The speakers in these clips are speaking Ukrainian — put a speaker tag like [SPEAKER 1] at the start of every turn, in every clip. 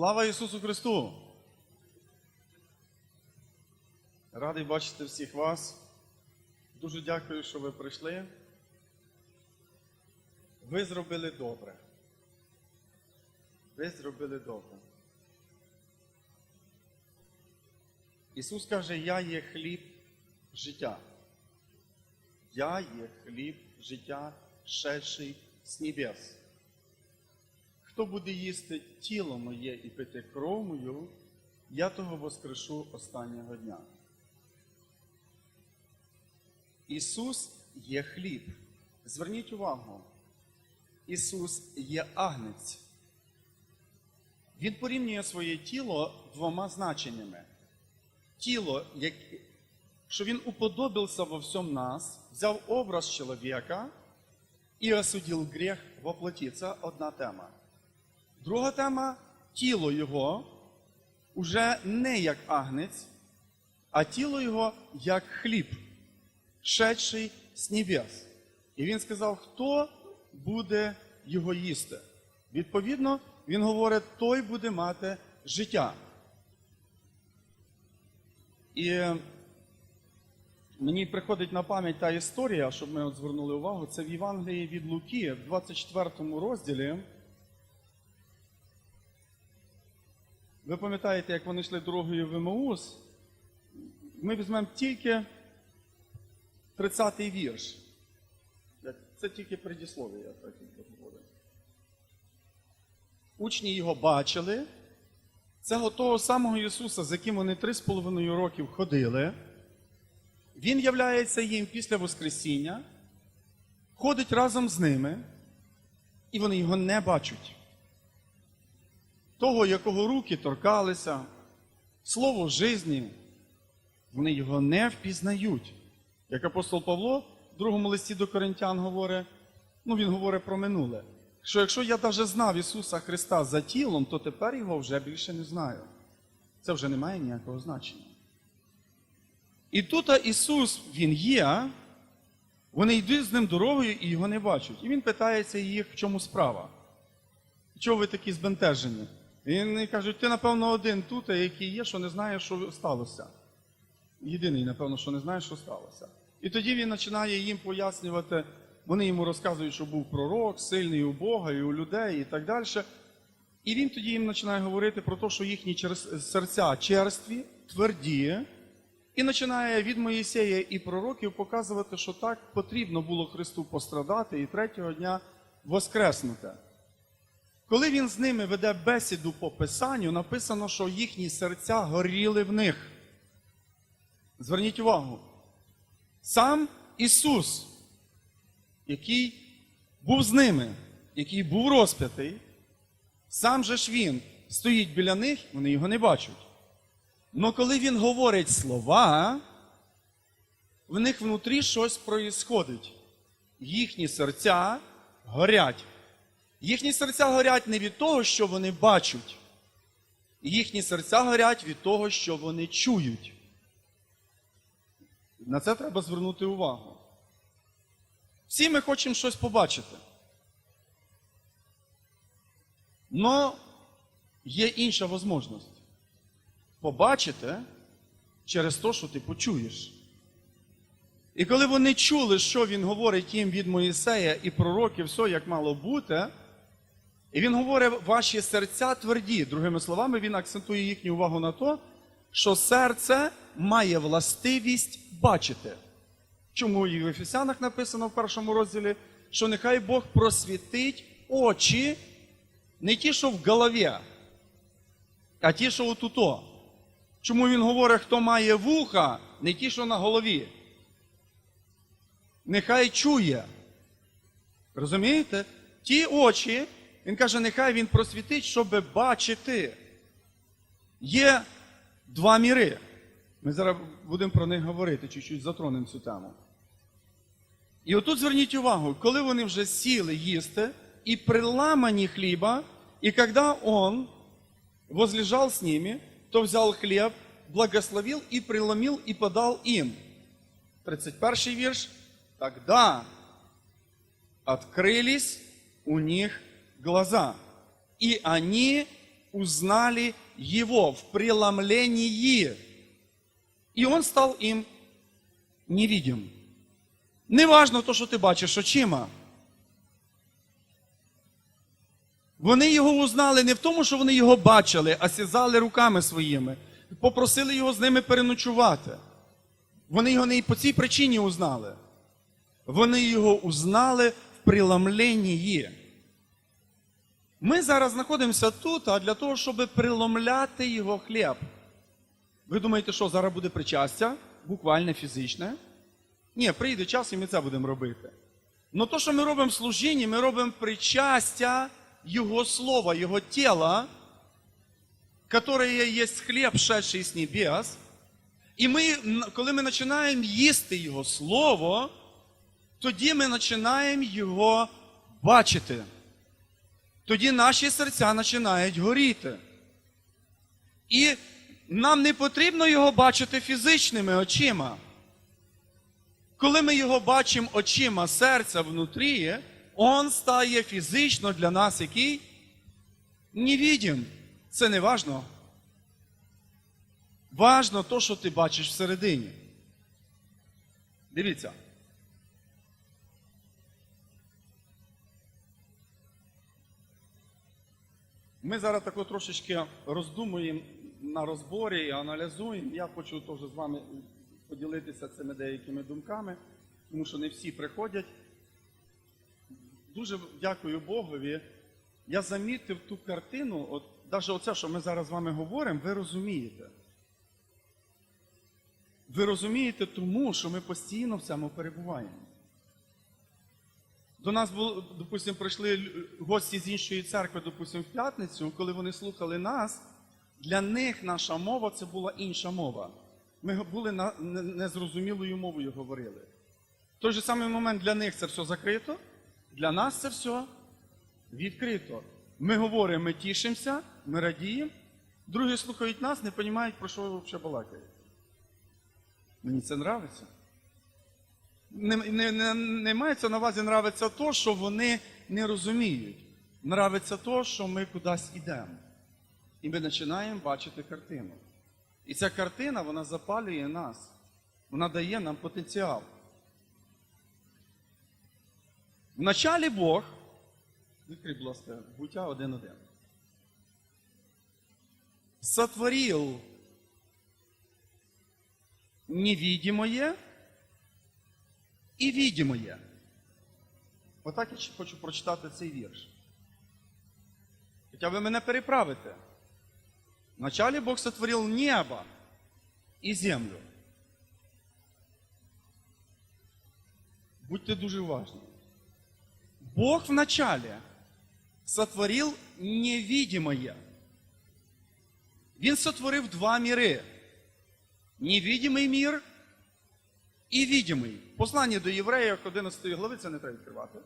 [SPEAKER 1] Слава Ісусу Христу! Радий бачити всіх вас. Дуже дякую, що ви прийшли. Ви зробили добре. Ви зробили добре. Ісус каже, я є хліб життя. Я є хліб життя, шедший з небес. Хто буде їсти тіло моє і пити кров мою, я того воскрешу останнього дня. Ісус є хліб. Зверніть увагу, Ісус є агнець. Він порівнює своє тіло двома значеннями. Тіло, як, що Він уподобився во всьому нас, взяв образ чоловіка і осудив гріх воплоті. Це одна тема. Друга тема тіло його уже не як агнець, а тіло його як хліб, шедший з небес. І він сказав, хто буде його їсти. Відповідно, він говорить, той буде мати життя. І мені приходить на пам'ять та історія, щоб ми от звернули увагу, це в Євангелії від Луки, в 24 розділі. Ви пам'ятаєте, як вони йшли дорогою в Емаус? Ми візьмемо тільки 30-й вірш. Це тільки предіслов'я, я так говорю. Учні його бачили. Це того самого Ісуса, з яким вони три з половиною років ходили. Він являється їм після Воскресіння, ходить разом з ними, і вони його не бачать того, якого руки торкалися, слово житті, вони його не впізнають. Як апостол Павло в другому листі до Коринтян говорить, ну він говорить про минуле, що якщо я навіть знав Ісуса Христа за тілом, то тепер його вже більше не знаю. Це вже не має ніякого значення. І тут Ісус, Він є, вони йдуть з ним дорогою і його не бачать. І він питається їх, в чому справа. Чого ви такі збентежені? Вони кажуть, ти, напевно, один тут, який є, що не знає, що сталося. Єдиний, напевно, що не знає, що сталося. І тоді він починає їм пояснювати, вони йому розказують, що був пророк, сильний у Бога і у людей, і так далі. І він тоді їм починає говорити про те, що їхні серця черстві, тверді, і починає від Моїсея і пророків показувати, що так потрібно було Христу пострадати і третього дня воскреснути. Коли він з ними веде бесіду по Писанню, написано, що їхні серця горіли в них. Зверніть увагу. Сам Ісус, який був з ними, який був розп'ятий, сам же ж Він стоїть біля них, вони його не бачать. Но коли він говорить слова, в них внутрі щось проїсходить. Їхні серця горять. Їхні серця горять не від того, що вони бачать. Їхні серця горять від того, що вони чують. На це треба звернути увагу. Всі ми хочемо щось побачити. Но є інша можливість. Побачити через те, що ти почуєш. І коли вони чули, що він говорить їм від Моїсея і пророків, все як мало бути, і він говорить, ваші серця тверді. Другими словами, він акцентує їхню увагу на те, що серце має властивість бачити. Чому і в Ефесянах написано в першому розділі, що нехай Бог просвітить очі, не ті, що в голові, а ті, що отуто. Чому він говорить, хто має вуха, не ті, що на голові. Нехай чує. Розумієте? Ті очі, він каже, нехай він просвітить, щоб бачити. Є два міри. Ми зараз будемо про них говорити, чуть-чуть затронемо цю тему. І отут зверніть увагу, коли вони вже сіли їсти, і при ламані хліба, і коли он возлежал с ними, то взял хлеб, благословил и преломил и подал им. 31 вірш. Тогда открылись у них глаза, и они узнали его в преломлении, и он стал им невидим. Неважно то, що ти бачиш очима. Вони його узнали не в тому, що вони його бачили, а сізали руками своїми, попросили його з ними переночувати. Вони його не і по цій причині узнали. Вони його узнали в преломленні. Ми зараз знаходимося тут, а для того, щоб преломляти його хліб. Ви думаєте, що зараз буде причастя, буквально фізичне? Ні, прийде час, і ми це будемо робити. Но то, що ми робимо в служінні, ми робимо причастя Його слова, Його тіла, которое є хліб, шедший з небес. І ми, коли ми починаємо їсти Його Слово, тоді ми починаємо Його бачити. Тоді наші серця починають горіти. І нам не потрібно його бачити фізичними очима. Коли ми його бачимо очима серця внутрі, он стає фізично для нас який? Невідім. Це не важно. Важно то, що ти бачиш всередині. Дивіться. Ми зараз тако трошечки роздумуємо на розборі аналізуємо. Я хочу теж з вами поділитися цими деякими думками, тому що не всі приходять. Дуже дякую Богові. Я замітив ту картину, от навіть оце, що ми зараз з вами говоримо, ви розумієте. Ви розумієте тому, що ми постійно в цьому перебуваємо. До нас, було, допустимо, прийшли гості з іншої церкви, допустимо, в п'ятницю, коли вони слухали нас, для них наша мова це була інша мова. Ми були на незрозумілою мовою говорили. В той же самий момент для них це все закрито, для нас це все відкрито. Ми говоримо, ми тішимося, ми радіємо, другі слухають нас, не розуміють, про що ви взагалі балакаєте. Мені це нравиться. Не, не, не, не мається на увазі нравиться то, що вони не розуміють. Нравиться то, що ми кудись йдемо. І ми починаємо бачити картину. І ця картина, вона запалює нас. Вона дає нам потенціал. Вначалі Бог, відкрий, будь ласка, буття 1.1. Сотворил невидимое і видимое. Отак я хочу прочитати цей вірш. Хоча ви мене переправите. Вначале Бог сотворил небо і землю. Будьте дуже уважні. Бог вначале сотворил невидимое. Він сотворив два міри. Невидимий мір і відомий. Послання до євреїв 11 глави, це не треба відкривати.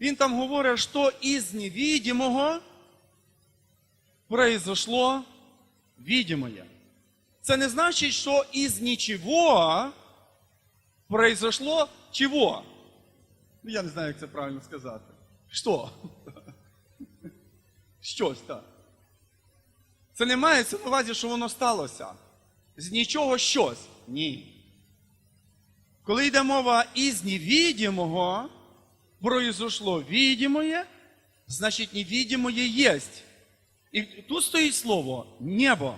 [SPEAKER 1] Він там говорить, що із невидимого произошло видимое. Це не значить, що із нічого произошло чого. Ну, я не знаю, як це правильно сказати. Що? Щось так. Це не мається на увазі, що воно сталося. З нічого щось. Ні. Коли йде мова із невидимого, произошло видимое, значить невидимое єсть. І тут стоїть слово небо.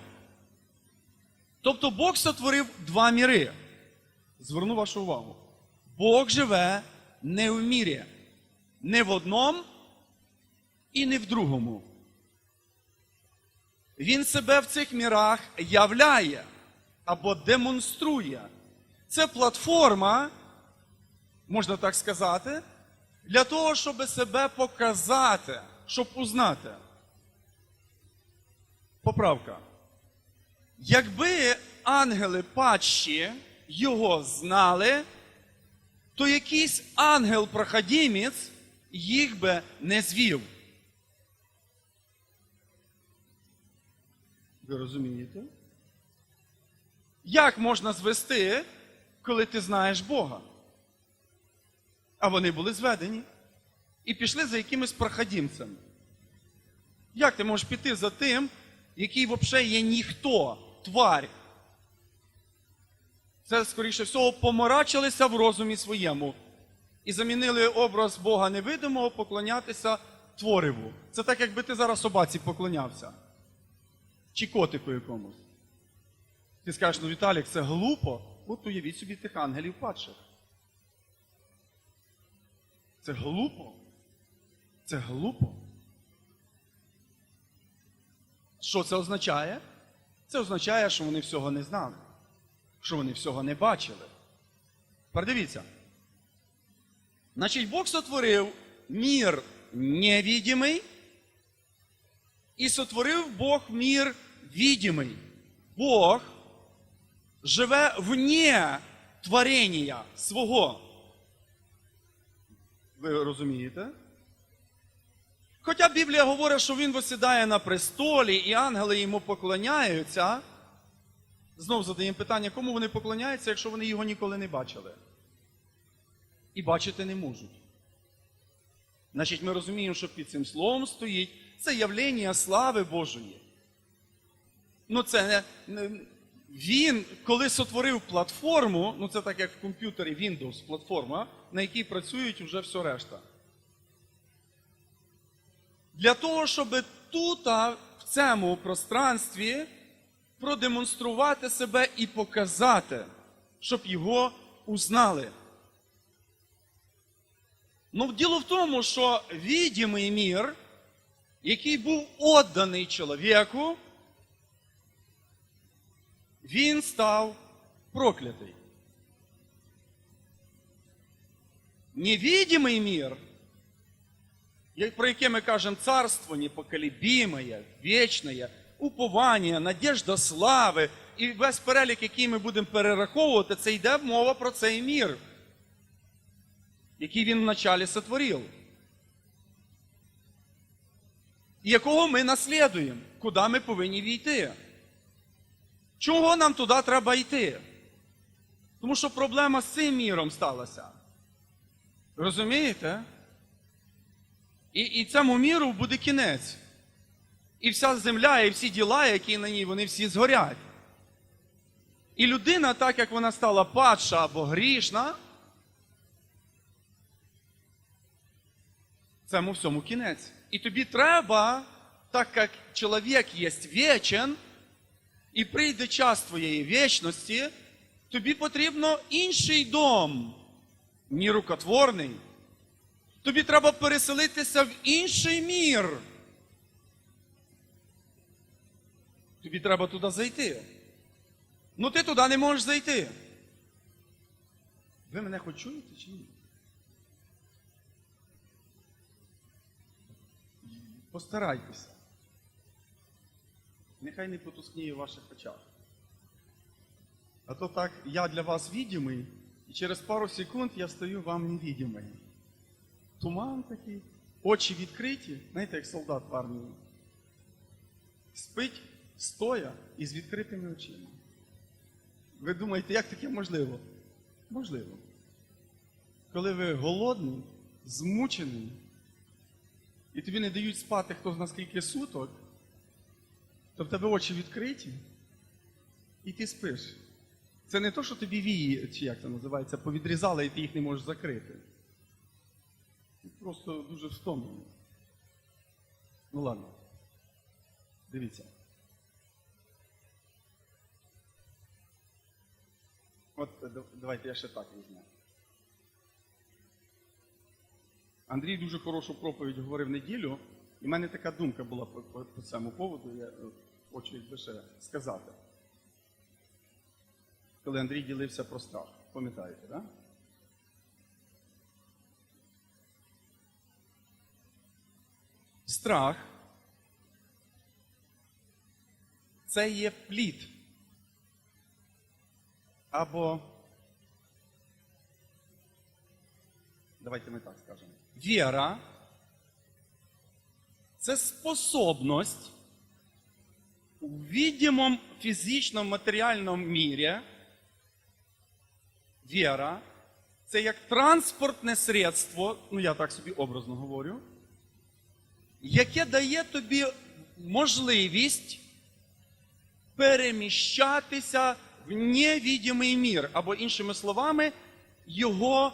[SPEAKER 1] Тобто Бог сотворив два міри. Зверну вашу увагу. Бог живе не в мірі, не в одному і не в другому. Він себе в цих мірах являє або демонструє. Це платформа, можна так сказати, для того, щоб себе показати, щоб узнати. Поправка. Якби ангели падші його знали, то якийсь ангел-проходімець їх би не звів. Ви розумієте? Як можна звести, коли ти знаєш Бога? А вони були зведені і пішли за якимось проходімцем. Як ти можеш піти за тим, який взагалі є ніхто, тварь? Це, скоріше всього, поморачилися в розумі своєму і замінили образ Бога невидимого поклонятися твориву. Це так, якби ти зараз собаці поклонявся. Чи котику якомусь. Ти скажеш, ну Віталік, це глупо. От уявіть собі тих ангелів падших. Це глупо. Це глупо. Що це означає? Це означає, що вони всього не знали, що вони всього не бачили. Тепер дивіться. Значить, Бог сотворив мір невідимий і сотворив Бог мір відімий. Бог живе вне творення свого. Ви розумієте? Хоча Біблія говорить, що він висідає на престолі, і ангели йому поклоняються. Знов задаємо питання, кому вони поклоняються, якщо вони його ніколи не бачили? І бачити не можуть. Значить, ми розуміємо, що під цим словом стоїть це явлення слави Божої. Ну, це не, не він, коли сотворив платформу, ну це так як в комп'ютері Windows платформа, на якій працюють вже все решта. Для того, щоб тут, в цьому пространстві, продемонструвати себе і показати, щоб його узнали. Ну, діло в тому, що відімий мір, який був відданий чоловіку, він став проклятий. Невидимий мір, про яке ми кажемо царство непоколебимое, вічне, уповання, надіжда слави, і весь перелік, який ми будемо перераховувати, це йде мова про цей мір, який він вначалі сотворив. І якого ми наслідуємо, куди ми повинні війти. Чого нам туди треба йти? Тому що проблема з цим міром сталася. Розумієте? І, і цьому міру буде кінець. І вся земля, і всі діла, які на ній, вони всі згорять. І людина, так як вона стала падша або грішна, цьому всьому кінець. І тобі треба, так як чоловік є вічен, і прийде час твоєї вічності, тобі потрібно інший дом, не рукотворний. Тобі треба переселитися в інший мір. Тобі треба туди зайти. Ну ти туди не можеш зайти. Ви мене хоч чуєте чи ні? Постарайтеся. Нехай не потускніє в ваших очах. А то так я для вас відімий, і через пару секунд я стаю вам невідімий. Туман такий, очі відкриті, знаєте, як солдат в армії. Спить стоя і з відкритими очима. Ви думаєте, як таке можливо? Можливо. Коли ви голодний, змучений, і тобі не дають спати хто зна скільки суток, то в тебе очі відкриті, і ти спиш. Це не то, що тобі вії, чи як це називається, повідрізали, і ти їх не можеш закрити. Ти просто дуже втомлений. Ну ладно. Дивіться. От е, давайте я ще так візьму. Андрій дуже хорошу проповідь говорив неділю, і в мене така думка була по, по, по цьому поводу, я е, хочу ще сказати. Коли Андрій ділився про страх. Пам'ятаєте, так? Да? Страх це є плід. Або. Давайте ми так скажемо. Віра це способність у видимому фізичному матеріальному мірі. Віра це як транспортне средство, ну я так собі образно говорю, яке дає тобі можливість переміщатися в невідомий мір, або іншими словами, його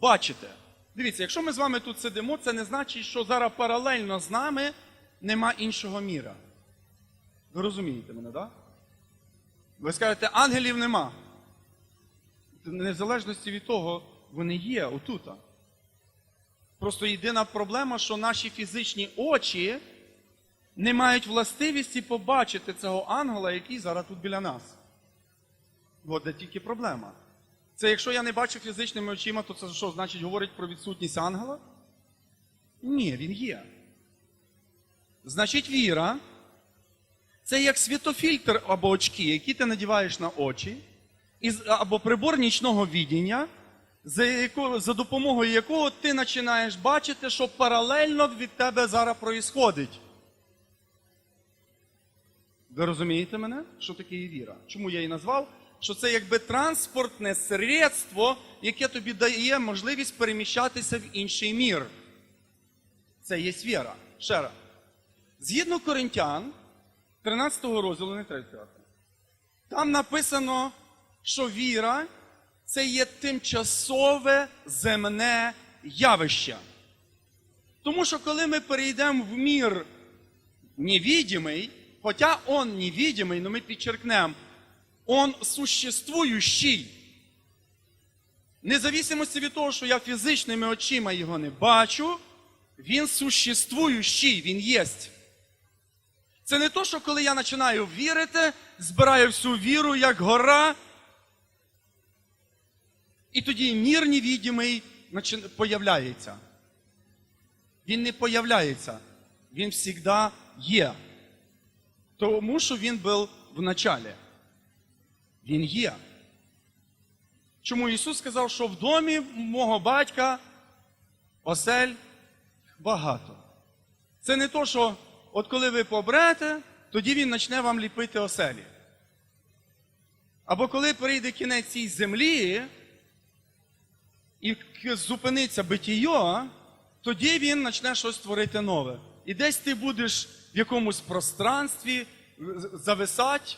[SPEAKER 1] бачити. Дивіться, якщо ми з вами тут сидимо, це не значить, що зараз паралельно з нами нема іншого міра. Ви розумієте мене, так? Да? Ви скажете, ангелів нема. Незалежності від того, вони є отута. Просто єдина проблема, що наші фізичні очі не мають властивості побачити цього ангела, який зараз тут біля нас. От де тільки проблема. Це якщо я не бачу фізичними очима, то це що, значить говорить про відсутність ангела? Ні, він є. Значить, віра це як світофільтр або очки, які ти надіваєш на очі, або прибор нічного відіння, за, допомогою якого ти починаєш бачити, що паралельно від тебе зараз проїсходить. Ви розумієте мене, що таке віра? Чому я її назвав? Що це якби транспортне средство, яке тобі дає можливість переміщатися в інший мір. Це є віра. Ще раз. Згідно Коринтян, 13 розділу, не 3, там написано, що віра це є тимчасове земне явище. Тому що коли ми перейдемо в мір невидимый, хотя он невидимый, но мы подчеркнем, он существующий. Независимості від того, що я фізичними очима його не бачу, він существуючий, він єсть. Це не то, що коли я починаю вірити, збираю всю віру, як гора, і тоді мір невидимий начи- появляється. Він не появляється. Він завжди є. Тому що він був в началі. Він є. Чому Ісус сказав, що в домі мого батька осель багато. Це не то, що от коли ви побрете, тоді він почне вам ліпити оселі. Або коли прийде кінець цій землі і зупиниться битіє, тоді він почне щось творити нове. І десь ти будеш в якомусь пространстві зависати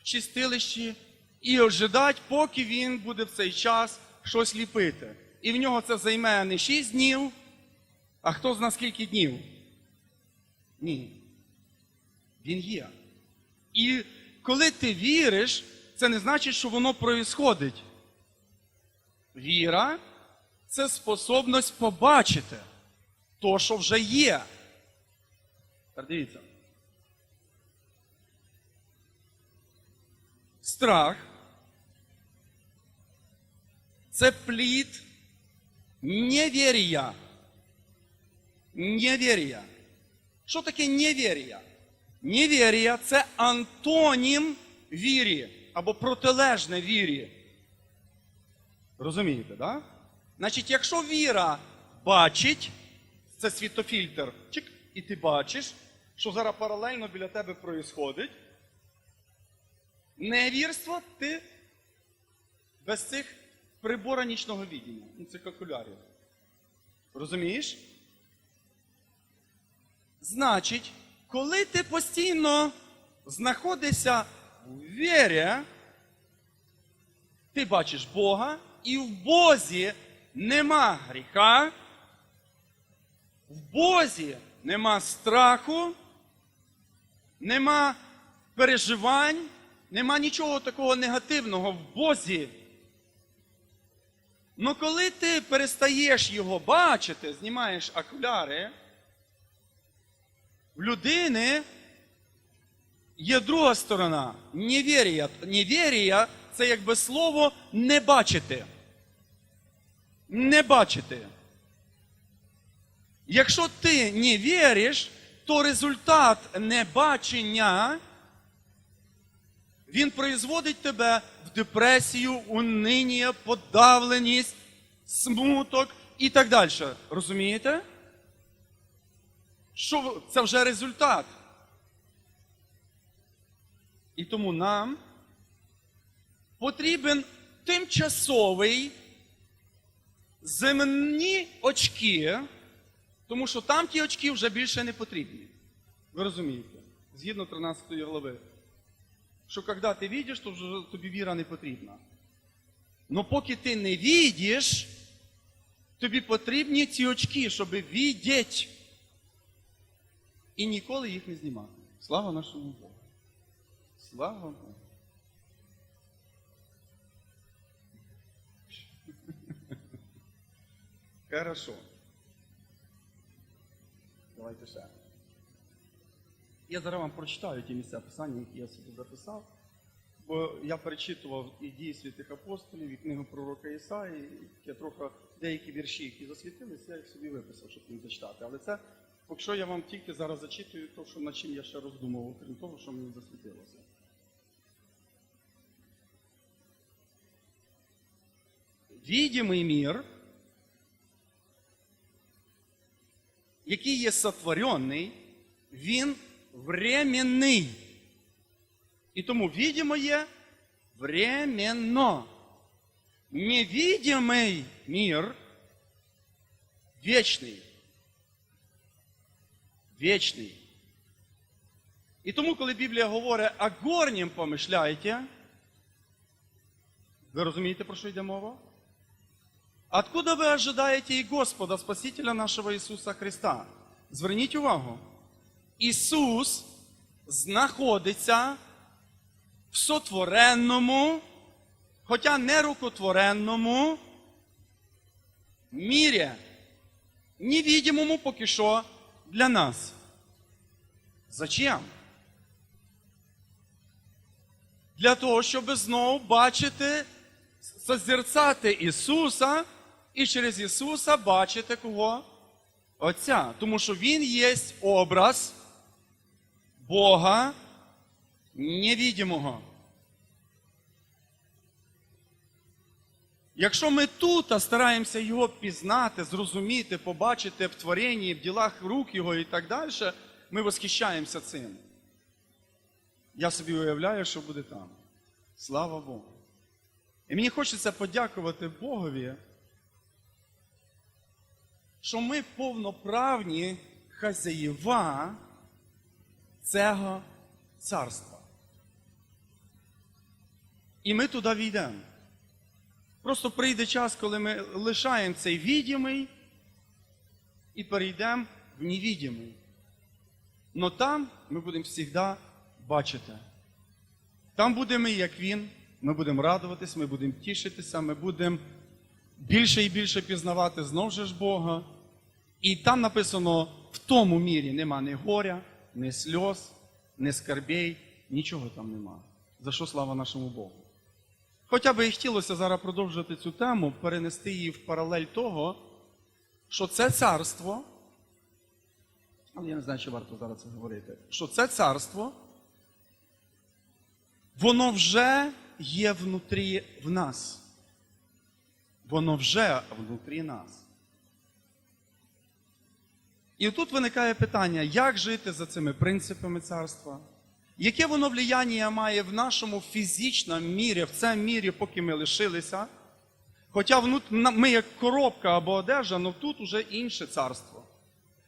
[SPEAKER 1] в чистилищі і ожидати, поки він буде в цей час щось ліпити. І в нього це займе не 6 днів, а хто зна скільки днів. Ні. Він є. І коли ти віриш, це не значить, що воно проїсходить. Віра це способність побачити то, що вже є. Дивіться. Страх це плід невір'я. Невір'я. Що таке невір'я? Невір'я це антонім вірі або протилежне вірі. Розумієте, так? Да? Значить, якщо віра бачить, це світофільтр, чик, і ти бачиш, що зараз паралельно біля тебе проїсходить, невірство ти без цих прибора нічного відіння, ну, цих окулярів. Розумієш? Значить, коли ти постійно знаходишся в вірі, ти бачиш Бога, і в Бозі нема гріха, в Бозі нема страху, нема переживань, нема нічого такого негативного в Бозі. Ну коли ти перестаєш його бачити, знімаєш окуляри, в людини є друга сторона невір'я. Невір'я – це якби слово не бачити. Не бачити. Якщо ти не віриш, то результат небачення Він производить тебе в депресію, униння, подавленість, смуток і так далі. Розумієте? Що це вже результат. І тому нам потрібен тимчасовий земні очки, тому що там ті очки вже більше не потрібні. Ви розумієте? Згідно 13 глави. Що коли ти бачиш, то вже тобі віра не потрібна. Но поки ти не видиш, тобі потрібні ці очки, щоб видіти. І ніколи їх не знімати. Слава нашому Богу. Слава Богу. Хорошо. Давайте ще. Я зараз вам прочитаю ті місця писання, які я собі записав. Бо я перечитував і дії святих апостолів, і книгу пророка Ісаї, і я трохи деякі вірші, які засвітилися, я їх собі виписав, щоб їх зачитати. Але це, якщо я вам тільки зараз зачитую, то що над чим я ще роздумував, крім того, що мені засвітилося. Відімий мір, який є сотворений, він временний. І тому відімоє временно. Невидимий мир вічний. Вічний. І тому, коли Біблія говорить о горнім помишляйте, ви розумієте, про що йде мова? Откуда ви ожидаєте і Господа, Спасителя нашого Ісуса Христа? Зверніть увагу. Ісус знаходиться в сотворенному, хоча не рукотворенному мірі, невидимому поки що для нас. Зачем? Для того, щоб знову бачити, созерцати Ісуса і через Ісуса бачити кого? Отця. Тому що Він є образ Бога невидимого. Якщо ми тут стараємося його пізнати, зрозуміти, побачити в творенні, в ділах рук його і так далі, ми восхищаємося цим. Я собі уявляю, що буде там. Слава Богу. І мені хочеться подякувати Богові, що ми повноправні хазяїва цього царства. І ми туди війдемо. Просто прийде час, коли ми лишаємо цей відімий і перейдемо в невідімий. Но там ми будемо завжди бачити. Там будемо як він, ми будемо радуватись, ми будемо тішитися, ми будемо більше і більше пізнавати знов же ж Бога. І там написано, в тому мірі нема ні горя, ні сльоз, ні скарбей, нічого там нема. За що слава нашому Богу. Хоча би і хотілося зараз продовжити цю тему, перенести її в паралель того, що це царство, але я не знаю, чи варто зараз це говорити, що це царство, воно вже є внутрі в нас. Воно вже внутрі нас. І тут виникає питання, як жити за цими принципами царства? Яке воно влияння має в нашому фізичному мірі, в цьому мірі, поки ми лишилися? Хоча ми як коробка або одежа, але тут уже інше царство.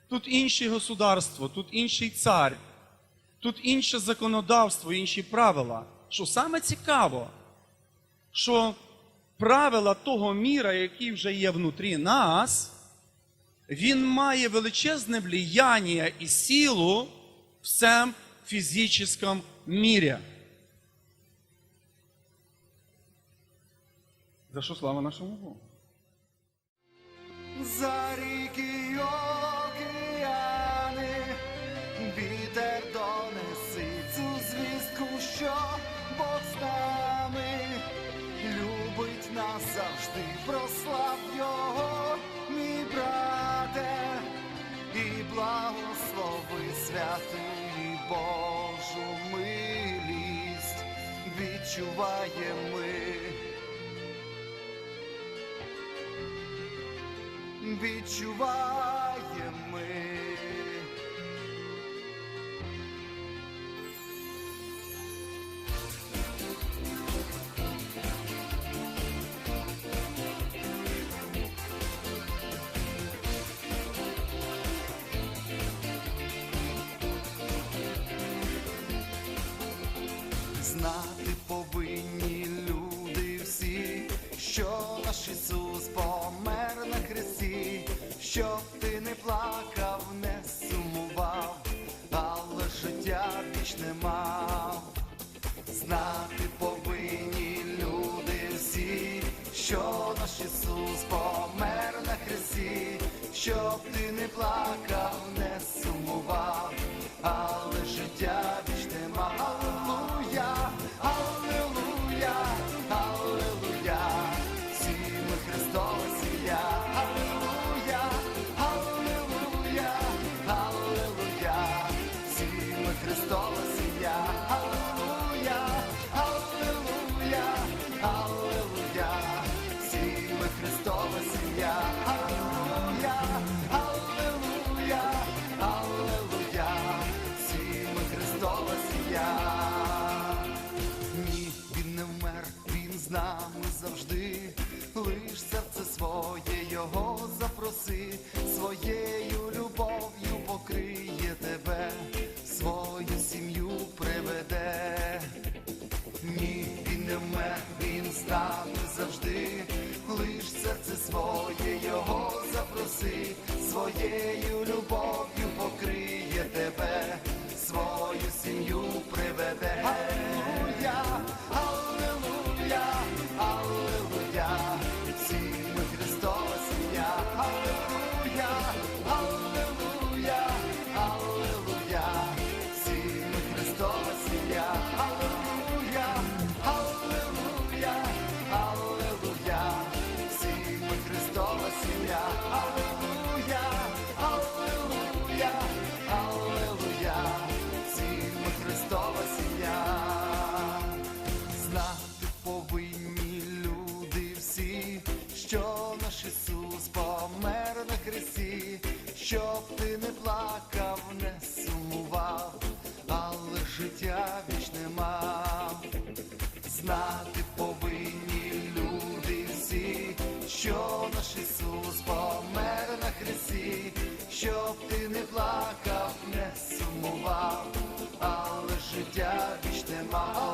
[SPEAKER 1] Тут інше государство, тут інший цар, тут інше законодавство, інші правила. Що саме цікаво, що правила того міра, який вже є внутрі нас, він має величезне влияння і силу в цьому фізичному мірі. За що слава нашому Богу?
[SPEAKER 2] За ріки океани, вітер донеси цю звістку, що Бог з нами любить нас завжди, прослав його, Божу милість відчуваємо ми, відчуває. що наш Ісус помер на хресті, щоб ти не плакав.
[SPEAKER 3] my.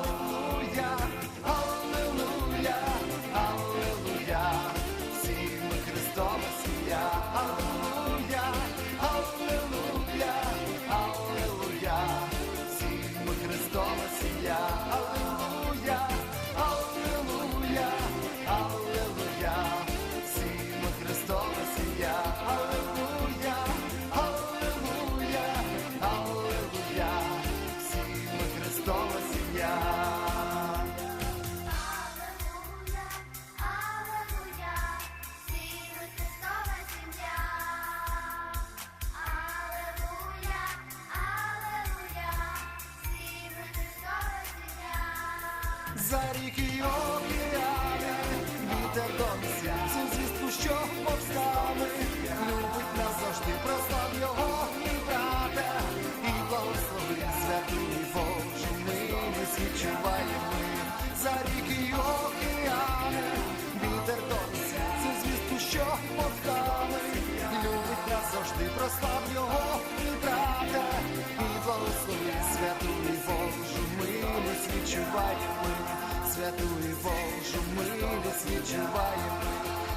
[SPEAKER 2] за ріки і океани, вітер донесе всю звістку, що повстали, любить нас завжди, прослав його мій брате, і благослови святий Боже, ми не відчуваємо ми за ріки і океани, вітер донесе всю звістку, що повстали, любить нас завжди, прослав його мій брате, і благослови святий Боже, ми не відчуваємо ми святую Божу милість відчуваємо,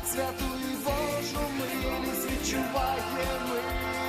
[SPEAKER 2] святую Божу милість відчуваємо.